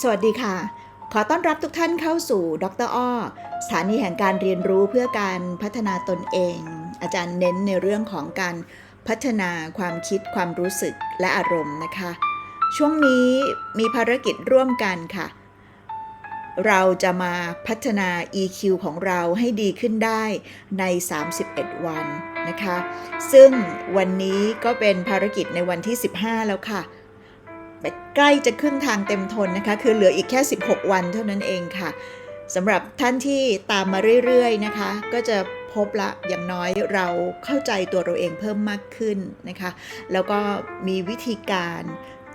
สวัสดีค่ะ ขอต้อนรับทุกท่านเข้าสู่ดรอ้อสถานีแห่งการเรียนรู้เพื่อการพัฒนาตนเอง อาจารย์เน้นในเรื่องของการพัฒนาความคิดความรู้สึกและอารมณ์นะคะ ช่วงนี้มีภารกิจร่วมกันค่ะ เราจะมาพัฒนา EQ ของเราให้ดีขึ้นได้ใน 31 วันนะคะ ซึ่งวันนี้ก็เป็นภารกิจในวันที่ 15 แล้วค่ะ ใกล้จะครึ่งทางเต็มทนนะคะ คือเหลืออีกแค่ 16 วันเท่านั้นเองค่ะสำหรับท่านที่ตามมาเรื่อยๆนะคะ ก็จะพบละอย่างน้อยเราเข้าใจตัวเราเองเพิ่มมากขึ้นนะคะ แล้วก็มีวิธีการ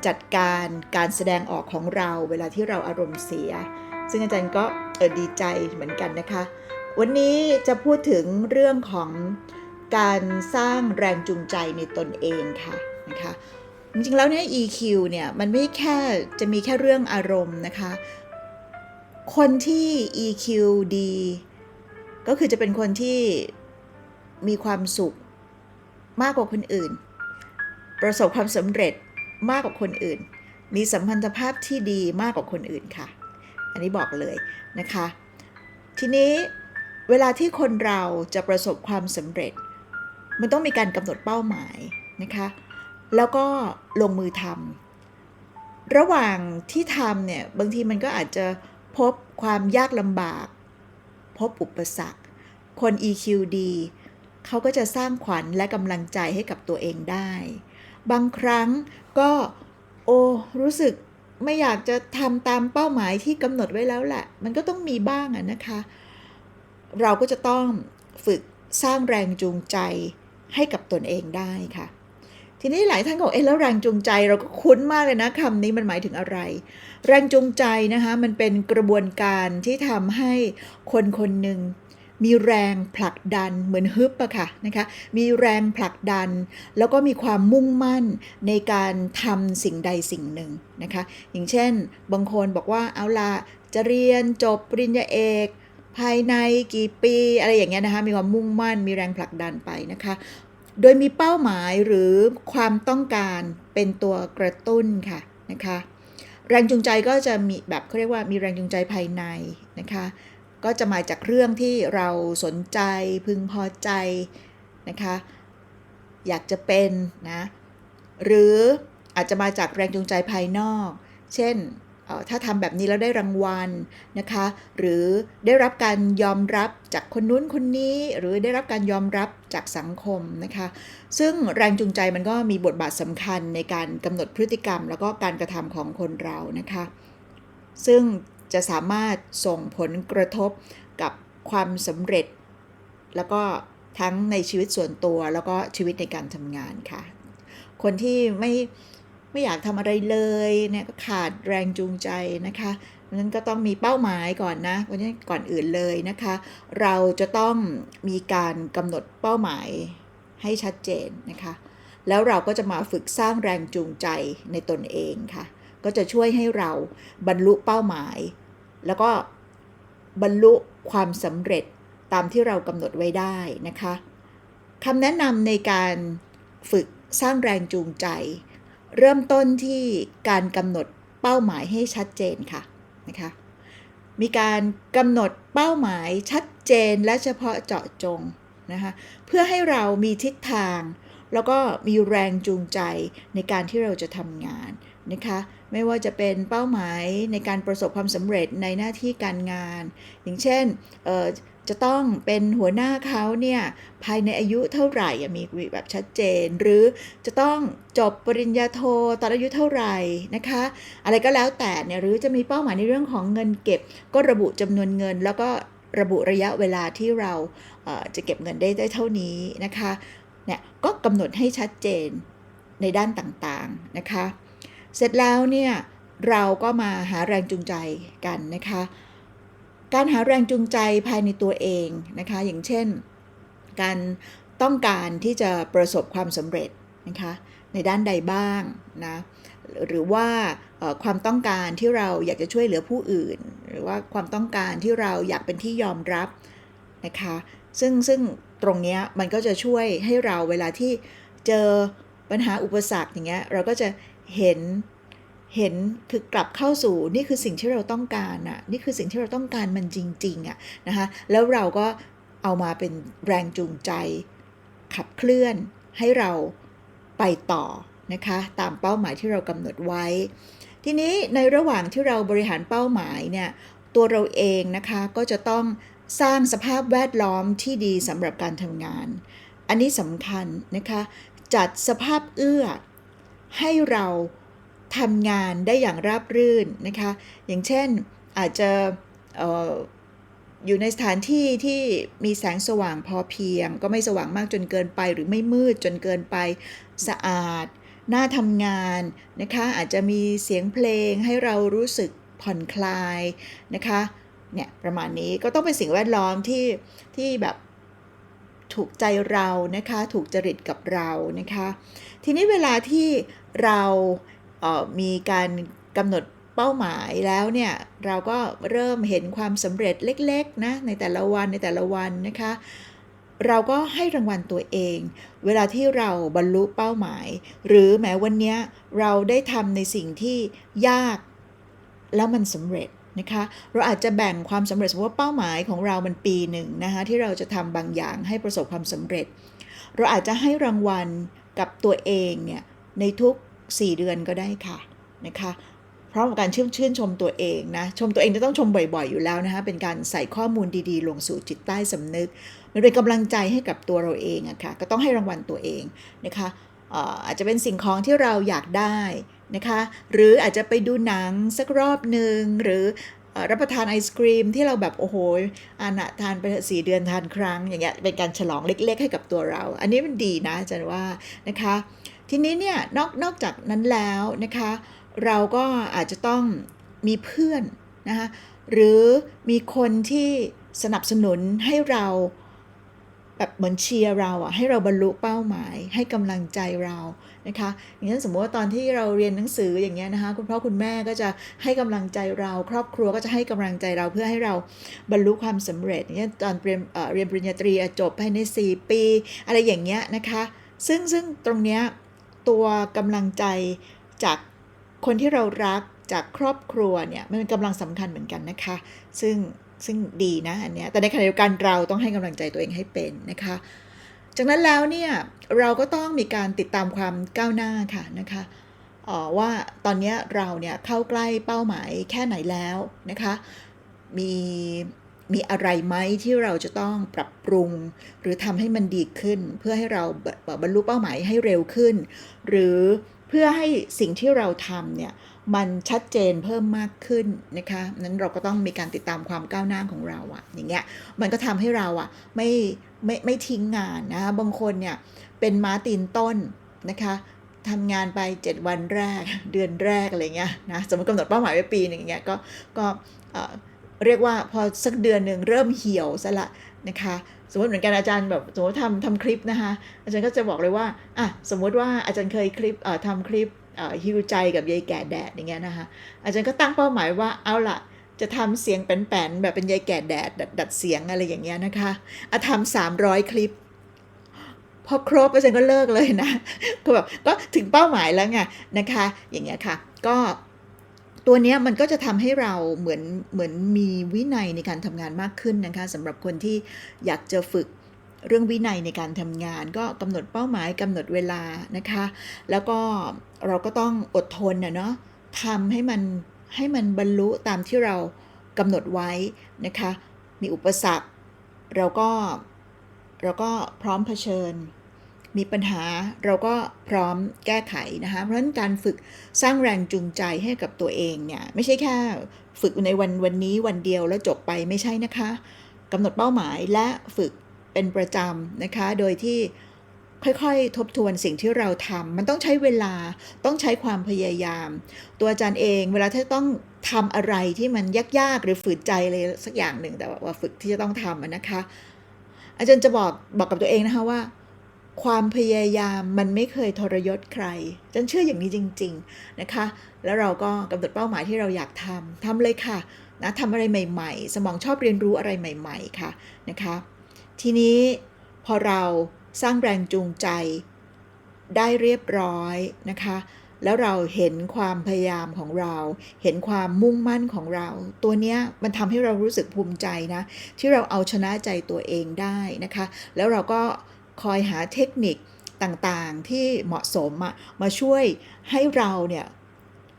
จัดการการแสดงออกของเราเวลาที่เราอารมณ์เสีย ซึ่งอาจารย์ก็เออดีใจเหมือนกันนะคะ วันนี้จะพูดถึงเรื่องของการสร้างแรงจูงใจในตนเองค่ะนะคะ จริงๆแล้วเนี่ย EQ เนี่ยมันไม่แค่จะมีแค่เรื่องอารมณ์นะคะ คนที่ EQ ดี ก็คือจะเป็นคนที่มีความสุขมากกว่าคนอื่น ประสบความสำเร็จมากกว่าคนอื่น มีสัมพันธภาพที่ดีมากกว่าคนอื่นค่ะ อันนี้บอกเลยนะคะ ทีนี้เวลาที่คนเราจะประสบความสำเร็จ มันต้องมีการกำหนดเป้าหมายนะคะ แล้วก็ลงมือทำระหว่างที่ทำเนี่ยบางทีมันก็อาจจะพบความยากลำบาก พบอุปสรรค คน EQ ดีเขาก็จะสร้างขวัญและกำลังใจให้กับตัวเองได้ บางครั้งก็โอ้รู้สึกไม่อยากจะทำตามเป้าหมายที่กำหนดไว้แล้วแหละ มันก็ต้องมีบ้างอะนะคะ เราก็จะต้องฝึกสร้างแรงจูงใจให้กับตนเองได้ค่ะ ทีนี้หลายท่านก็บอกเอ๊ะแล้วแรงจูงใจเราก็คุ้นมากเลยนะคำนี้มันหมายถึงอะไร แรงจูงใจนะคะมันเป็นกระบวนการที่ทำให้คนคนหนึ่งมีแรงผลักดันเหมือนฮึบอะค่ะนะคะ มีแรงผลักดัน แล้วก็มีความมุ่งมั่นในการทำสิ่งใดสิ่งหนึ่งนะคะ อย่างเช่น บางคนบอกว่าเอาละจะเรียนจบปริญญาเอกภายในกี่ปีอะไรอย่างเงี้ยนะคะ มีความมุ่งมั่น มีแรงผลักดันไปนะคะ โดยมีเป้าหมายหรือความต้องการเป็นตัวกระตุ้นค่ะนะคะแรงจูงใจก็จะมีแบบเขาเรียกว่ามีแรงจูงใจภายในนะคะก็จะมาจากเรื่องที่เราสนใจพึงพอใจนะคะอยากจะเป็นนะหรืออาจจะมาจากแรงจูงใจภายนอก เช่น ถ้าทำแบบนี้แล้วได้รางวัลนะคะ หรือได้รับการยอมรับจากคนนู้นคนนี้ หรือได้รับการยอมรับจากสังคมนะคะ ซึ่งแรงจูงใจมันก็มีบทบาทสำคัญในการกำหนดพฤติกรรม แล้วก็การกระทำของคนเรานะคะ ซึ่งจะสามารถส่งผลกระทบกับความสำเร็จ แล้วก็ทั้งในชีวิตส่วนตัวแล้วก็ชีวิตในการทำงานค่ะ คนที่ไม่ ไม่อยากทำอะไรเลยเนี่ยก็ขาดแรงจูงใจนะคะนั้นก็ต้องมีเป้าหมายก่อนนะเพราะฉะนั้นก่อนอื่นเลยนะคะ เราจะต้องมีการกำหนดเป้าหมายให้ชัดเจนนะคะ แล้วเราก็จะมาฝึกสร้างแรงจูงใจในตนเองค่ะ ก็จะช่วยให้เราบรรลุเป้าหมาย แล้วก็บรรลุความสำเร็จตามที่เรากำหนดไว้ได้นะคะคำแนะนำในการฝึกสร้างแรงจูงใจ เริ่มต้นที่การกำหนดเป้าหมายให้ชัดเจนค่ะนะคะมีการกำหนดเป้าหมายชัดเจนและเฉพาะเจาะจงนะคะเพื่อให้เรามีทิศทาง แล้วก็มีแรงจูงใจในการที่เราจะทำงานนะคะไม่ว่าจะเป็นเป้าหมายในการประสบความสำเร็จในหน้าที่การงาน อย่างเช่น จะต้องเป็นหัวหน้าเขาเนี่ยภายในอายุเท่าไหร่มีแบบชัดเจน หรือจะต้องจบปริญญาโทตอนอายุเท่าไหร่นะคะ อะไรก็แล้วแต่เนี่ยหรือจะมีเป้าหมายในเรื่องของเงินเก็บ ก็ระบุจำนวนเงิน แล้วก็ระบุระยะเวลาที่เราเจะเก็บเงินได้ได้เท่านี้นะคะเนี่ยก็กำหนดให้ชัดเจนในด้านต่างๆนะคะ เสร็จแล้วเนี่ยเราก็มาหาแรงจูงใจกันนะคะ การหาแรงจูงใจภายในตัวเองนะคะ อย่างเช่น การต้องการที่จะประสบความสำเร็จนะคะในด้านใดบ้างนะหรือว่าความต้องการที่เราอยากจะช่วยเหลือผู้อื่น หรือว่าความต้องการที่เราอยากเป็นที่ยอมรับนะคะซึ่งซึ่งตรงนี้มันก็จะช่วยให้เราเวลาที่เจอปัญหาอุปสรรคอย่างเงี้ยเราก็จะเห็น เห็นคือกลับเข้าสู่นี่คือสิ่งที่เราต้องการอะนี่คือสิ่งที่เราต้องการมันจริงๆอะนะคะแล้วเราก็เอามาเป็นแรงจูงใจ ขับเคลื่อนให้เราไปต่อนะคะตามเป้าหมายที่เรากำหนดไว้ ทีนี้ในระหว่างที่เราบริหารเป้าหมายเนี่ยตัวเราเองนะคะก็จะต้องสร้างสภาพแวดล้อมที่ดีสำหรับการทำงาน อันนี้สำคัญนะคะจัดสภาพเอื้อให้เรา ทำงานได้อย่างราบรื่นนะคะ อย่างเช่นอาจจะอยู่ในสถานที่ที่มีแสงสว่างพอเพียง ก็ไม่สว่างมากจนเกินไป หรือไม่มืดจนเกินไปสะอาดน่าทำงานนะคะอาจจะมีเสียงเพลงให้เรารู้สึกผ่อนคลายนะคะเนี่ยประมาณนี้ก็ต้องเป็นสิ่งแวดล้อมที่ที่แบบถูกใจเรานะคะถูกจริตกับเรานะคะ ทีนี้เวลาที่เรา มีการกำหนดเป้าหมายแล้วเนี่ยเราก็เริ่มเห็นความสำเร็จเล็กๆนะในแต่ละวันในแต่ละวันนะคะ เราก็ให้รางวัลตัวเอง เวลาที่เราบรรลุเป้าหมาย หรือแม้วันนี้เราได้ทำในสิ่งที่ยากแล้วมันสำเร็จนะคะเราอาจจะแบ่งความสำเร็จสมมติว่าเป้าหมายของเรามันปีหนึ่งนะคะที่เราจะทำบางอย่างให้ประสบความสำเร็จ เราอาจจะให้รางวัลกับตัวเองเนี่ยในทุก 4 เดือนก็ได้ค่ะนะคะเพราะการชื่นชื่นชมตัวเองนะชมตัวเองจะต้องชมบ่อยๆอยู่แล้วนะคะเป็นการใส่ข้อมูลดีๆ ลงสู่จิตใต้สำนึก มันเป็นกำลังใจให้กับตัวเราเองอะค่ะก็ต้องให้รางวัลตัวเองนะคะอาจจะเป็นสิ่งของที่เราอยากได้นะคะหรืออาจจะไปดูหนังสักรอบหนึ่งหรือรับประทานไอศครีมที่เราแบบโอ้โหอานะทานไปสี่เดือนทานครั้งอย่างเงี้ยเป็นการฉลองเล็ก ๆ ให้กับตัวเรา อันนี้มันดีนะอาจารย์ว่านะคะ ทีนี้เนี่ยนอกนอกจากนั้นแล้วนะคะ เราก็อาจจะต้องมีเพื่อนนะคะหรือมีคนที่สนับสนุนให้เราแบบเหมือนเชียร์เราอะให้เราบรรลุเป้าหมายให้กำลังใจเรานะคะอย่างเช่นสมมติว่าตอนที่เราเรียนหนังสืออย่างเงี้ยนะคะคุณพ่อคุณแม่ก็จะให้กำลังใจเรา ครอบครัวก็จะให้กำลังใจเราเพื่อให้เราบรรลุความสำเร็จอย่างเงี้ยตอนเรียนเรียนปริญญาตรีจบภายใน 4 ปี อะไรอย่างเงี้ยนะคะ ซึ่งซึ่งตรงเนี้ย ตัวกำลังใจจากคนที่เรารักจากครอบครัวเนี่ยมันเป็นกำลังสำคัญเหมือนกันนะคะ ซึ่งซึ่งดีนะอันเนี้ยแต่ในขณะเดียวกันเราต้องให้กำลังใจตัวเองให้เป็นนะคะจากนั้นแล้วเนี่ยเราก็ต้องมีการติดตามความก้าวหน้าค่ะนะคะว่าตอนนี้เราเนี่ยเข้าใกล้เป้าหมายแค่ไหนแล้วนะคะ มี มีอะไรไหมที่เราจะต้องปรับปรุง หรือทำให้มันดีขึ้น เพื่อให้เราบบรรลุเป้าหมายให้เร็วขึ้น หรือเพื่อให้สิ่งที่เราทำเนี่ยมันชัดเจนเพิ่มมากขึ้นนะคะนั้นเราก็ต้องมีการติดตามความก้าวหน้าของเราอะอย่างเงี้ยมันก็ทำให้เราอะไม่ไม่ไม่ทิ้งงานนะคะบางคนเนี่ยเป็นม้าตีนต้นนะคะทำงานไป 7 วันแรกเดือนแรกอะไรเงี้ยนะสมมติกำหนดเป้าหมายไว้ปีหนึ่งอย่างเงี้ยก็ก็ เรียกว่าพอสักเดือนหนึ่งเริ่มเหี่ยวซะละนะคะสมมติเหมือนกันอาจารย์แบบสมมติทำทำคลิปนะคะอาจารย์ก็จะบอกเลยว่าอะสมมติว่าอาจารย์เคยคลิปเอ่อทำคลิปเอ่อฮิวใจกับยายแก่แดดอย่างเงี้ยนะคะอาจารย์ก็ตั้งเป้าหมายว่าเอาล่ะจะทำเสียงแป้นๆแบบเป็นยายแก่แดดดัดดัดเสียงอะไรอย่างเงี้ยนะคะอะทำสามร้อยคลิปพอครบอาจารย์ก็เลิกเลยนะก็แบบก็ถึงเป้าหมายแล้วไงนะคะ อย่างเงี้ยค่ะ ก็ ตัวนี้มันก็จะทำให้เราเหมือนเหมือนมีวินัยในการทำงานมากขึ้นนะคะสำหรับคนที่อยากจะฝึกเรื่องวินัยในการทำงาน ก็กำหนดเป้าหมายกำหนดเวลานะคะ แล้วก็เราก็ต้องอดทนนะเนาะทำให้มันให้มันบรรลุตามที่เรากำหนดไว้นะคะ มีอุปสรรค เราก็เราก็พร้อมเผชิญ มีปัญหาเราก็พร้อมแก้ไขนะคะเพราะฉะนั้นการฝึกสร้างแรงจูงใจให้กับตัวเองเนี่ยไม่ใช่แค่ฝึกในวันวันนี้วันเดียวแล้วจบไปไม่ใช่นะคะกำหนดเป้าหมายและฝึกเป็นประจำนะคะ โดยที่ค่อยๆ ทบทวนสิ่งที่เราทำมันต้องใช้เวลาต้องใช้ความพยายาม ตัวอาจารย์เองเวลาที่ต้องทำอะไรที่มันยากๆ หรือฝืนใจเลยสักอย่างหนึ่งแต่ว่าฝึกที่จะต้องทำนะคะ อาจารย์จะบอกบอกกับตัวเองนะคะว่า ความพยายามมันไม่เคยทรยศใครฉันเชื่ออย่างนี้จริง ๆนะคะ แล้วเราก็กำหนดเป้าหมายที่เราอยากทำทำเลยค่ะนะทำอะไรใหม่ ๆ สมองชอบเรียนรู้อะไรใหม่ ๆ ค่ะนะคะ ทีนี้พอเราสร้างแรงจูงใจได้เรียบร้อยนะคะ แล้วเราเห็นความพยายามของเรา เห็นความมุ่งมั่นของเรา ตัวเนี้ยมันทำให้เรารู้สึกภูมิใจนะ ที่เราเอาชนะใจตัวเองได้นะคะ แล้วเราก็ คอยหาเทคนิคต่างๆ ที่เหมาะสมอะมาช่วยให้เราเนี่ย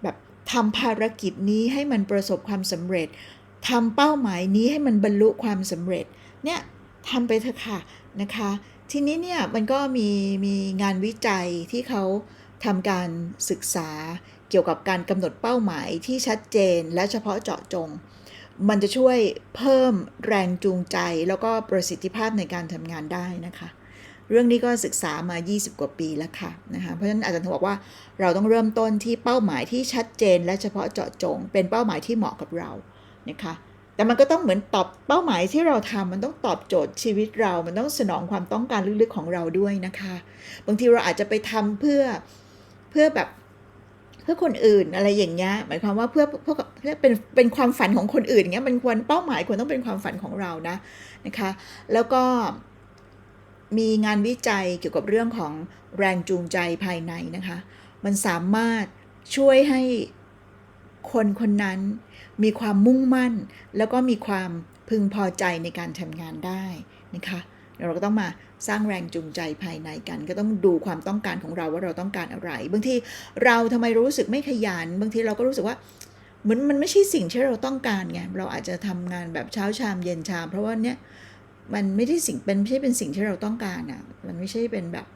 แบบทำภารกิจนี้ให้มันประสบความสำเร็จทำเป้าหมายนี้ให้มันบรรลุความสำเร็จเนี่ยทำไปเถอะค่ะนะคะ ทีนี้เนี่ยมันก็มีมีงานวิจัยที่เขาทำการศึกษาเกี่ยวกับการกำหนดเป้าหมายที่ชัดเจนและเฉพาะเจาะจง มันจะช่วยเพิ่มแรงจูงใจ แล้วก็ประสิทธิภาพในการทำงานได้นะคะ เรื่องนี้ก็ศึกษามา 20 กว่าปีแล้วค่ะนะคะเพราะฉะนั้นอาจารย์ถึงบอกว่าเราต้องเริ่มต้นที่เป้าหมายที่ชัดเจนและเฉพาะเจาะจง เป็นเป้าหมายที่เหมาะกับเรานะคะแต่มันก็ต้องเหมือนตอบเป้าหมายที่เราทำมันต้องตอบโจทย์ชีวิตเรา มันต้องสนองความต้องการลึกๆของเราด้วยนะคะ บางทีเราอาจจะไปทำเพื่อเพื่อแบบเพื่อคนอื่นอะไรอย่างเงี้ยหมายความว่าเพื่อเพื่อเป็นเป็นความฝันของคนอื่นเงี้ยมันควรเป้าหมายควรต้องเป็นความฝันของเรานะนะคะ แล้วก็ มีงานวิจัยเกี่ยวกับเรื่องของแรงจูงใจภายในนะคะ มันสามารถช่วยให้คนคนนั้นมีความมุ่งมั่น แล้วก็มีความพึงพอใจในการทำงานได้นะคะเราก็ต้องมาสร้างแรงจูงใจภายในกัน ก็ต้องดูความต้องการของเราว่าเราต้องการอะไร บางทีเราทำไมรู้สึกไม่ขยัน บางทีเราก็รู้สึกว่าเหมือนมันไม่ใช่สิ่งที่เราต้องการไงเราอาจจะทำงานแบบเช้าชามเย็นชาม เพราะว่าเนี้ย มันไม่ได้สิ่งเป็นไม่ใช่เป็นสิ่งที่เราต้องการอะมันไม่ใช่เป็นแบบ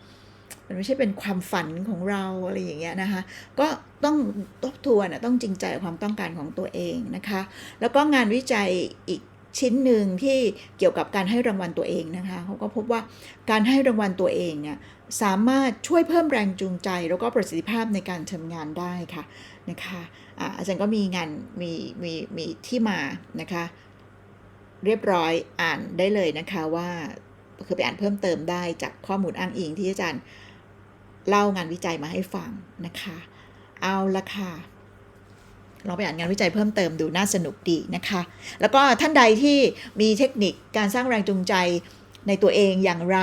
มันไม่ใช่เป็นความฝันของเราอะไรอย่างเงี้ยนะคะ ก็ต้องทบทวนอะต้องจริงใจความต้องการของตัวเองนะคะ แล้วก็งานวิจัยอีกชิ้นหนึ่งที่เกี่ยวกับการให้รางวัลตัวเองนะคะเขาก็พบว่าการให้รางวัลตัวเองเนี่ยสามารถช่วยเพิ่มแรงจูงใจ แล้วก็ประสิทธิภาพในการทำงานได้ค่ะนะคะอาจารย์ก็มีงานมีมีมีที่มานะคะ เรียบร้อยอ่านได้เลยนะคะว่าคือไปอ่านเพิ่มเติมได้จากข้อมูลอ้างอิงที่อาจารย์เล่างานวิจัยมาให้ฟังนะคะ เอาละค่ะลองไปอ่านงานวิจัยเพิ่มเติมดูน่าสนุกดีนะคะ แล้วก็ท่านใดที่มีเทคนิคการสร้างแรงจูงใจในตัวเองอย่างไร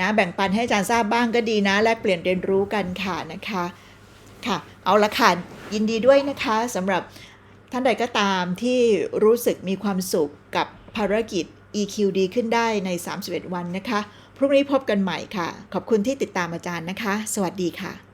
นะแบ่งปันให้อาจารย์ทราบบ้างก็ดีนะ แลกเปลี่ยนเรียนรู้กันค่ะนะคะค่ะ เอาละค่ะยินดีด้วยนะคะสำหรับท่านใดก็ตามที่รู้สึกมีความสุขกับ ภารกิจ EQ ดีขึ้นได้ใน 31 วันนะคะ พรุ่งนี้พบกันใหม่ค่ะ ขอบคุณที่ติดตามอาจารย์นะคะ สวัสดีค่ะ